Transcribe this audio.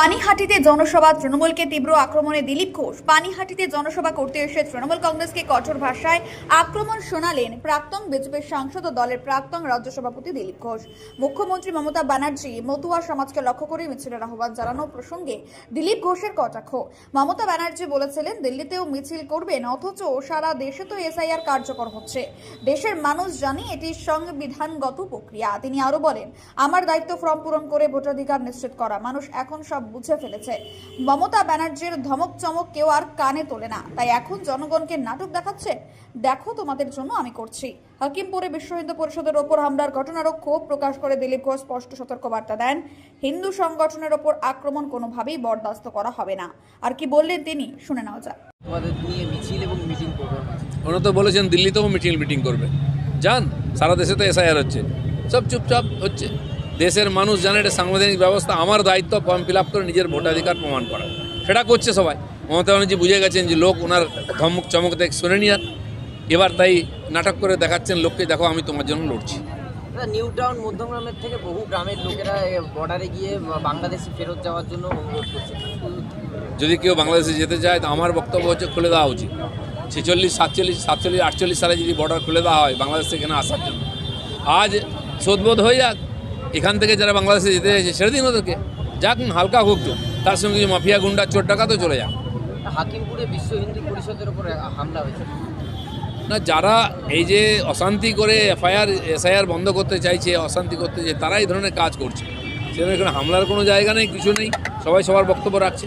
পানিহাটিতে জনসভা, তৃণমূলকে তীব্র আক্রমণে দিলীপ ঘোষ। পানিহাটিতে জনসভা করতে এসে তৃণমূল কংগ্রেসকে কঠোর ভাষায় আক্রমণ শোনালেন প্রাক্তন বিজেপির সাংসদ ও দলের প্রাক্তন রাজ্য সভাপতি দিলীপ ঘোষ। মুখ্যমন্ত্রী মমতা ব্যানার্জি মতুয়া সমাজকে লক্ষ্য করে মিছিলের আহ্বান জানানো প্রসঙ্গে দিলীপ ঘোষের কটাক্ষ। মমতা ব্যানার্জি বলেছিলেন, দিল্লিতেও মিছিল করবেন, অথচ সারা দেশে তো এসআইআর কার্যকর হচ্ছে। দেশের মানুষ জানে এটি সংবিধানগত প্রক্রিয়া। তিনি আরও বলেন, আমার দায়িত্ব ফর্ম পূরণ করে ভোটাধিকার নিশ্চিত করা। মানুষ এখন সব বুঝে ফেলেছে। মমতা ব্যানার্জির ধমক চমক কেউ আর কানে তোলে না। তাই এখন জনগণকে নাটক দেখাচ্ছে দেখো তোমাদের জন্য আমি করছি। হাকিমপুরে বিশ্ব হিন্দু পরিষদের ওপর হামলার ঘটনারও ক্ষোভ প্রকাশ করে দিলীপ ঘোষ স্পষ্ট সতর্কবার্তা দেন। হিন্দু সংগঠনের ওপর আক্রমণ কোনোভাবেই বরদাস্ত করা হবে না। আর কি বললেন তিনি শুনে নেওয়া যাক। তোমাদের নিয়ে মিছিল করবে ওরা তো বলেছেন দিল্লিতেও মিটিং মিটিং করবে। যান সারা দেশে তো এসআইআর হচ্ছে। সব চুপচাপ হচ্ছে। দেশের মানুষ জানে এটা সাংবিধানিক ব্যবস্থা আমার দায়িত্ব ফর্ম ফিল আপ করে নিজের ভোটাধিকার প্রমাণ করা। সেটা করছে সবাই। মমতা ব্যানার্জি বুঝে গেছেন যে লোক ওনার ধমক চমক দেখ শুনে নিয়ে এবার তাই নাটক করে দেখাচ্ছেন লোককে দেখো আমি তোমার জন্য লড়ছি। নিউ টাউন মধ্যমগ্রামের থেকে বহু গ্রামের লোকেরা বর্ডারে গিয়ে বাংলাদেশে ফেরত যাওয়ার জন্য অনুরোধ করছে। যদি কেউ বাংলাদেশে যেতে চায় তো আমার বক্তব্য হচ্ছে খুলে দেওয়া উচিত। ছেচল্লিশ সাতচল্লিশ সাতচল্লিশ আটচল্লিশ সালে যদি বর্ডার খুলে দেওয়া হয় বাংলাদেশ থেকে এখানে আসার জন্য। আজ শোধবোধ হয়ে যাক। এখান থেকে যারা বাংলাদেশে যেতে চাইছে ছেড়ে দিন ওদেরকে। যাক হালকা হোক তো। তার সঙ্গে কিছু মাফিয়া গুন্ডা চোর টাকা তো চলে যাক। হাকিমপুরে বিশ্ব হিন্দু পরিষদের উপরে হামলা হয়েছে। না যারা এই যে অশান্তি করে এফআইআর এসআইআর বন্ধ করতে চাইছে অশান্তি করতে চাইছে তারা এই ধরনের কাজ করছে। সেখানে এখানে হামলার কোনো জায়গা নেই কিছু নেই। সবাই সবার বক্তব্য রাখছে।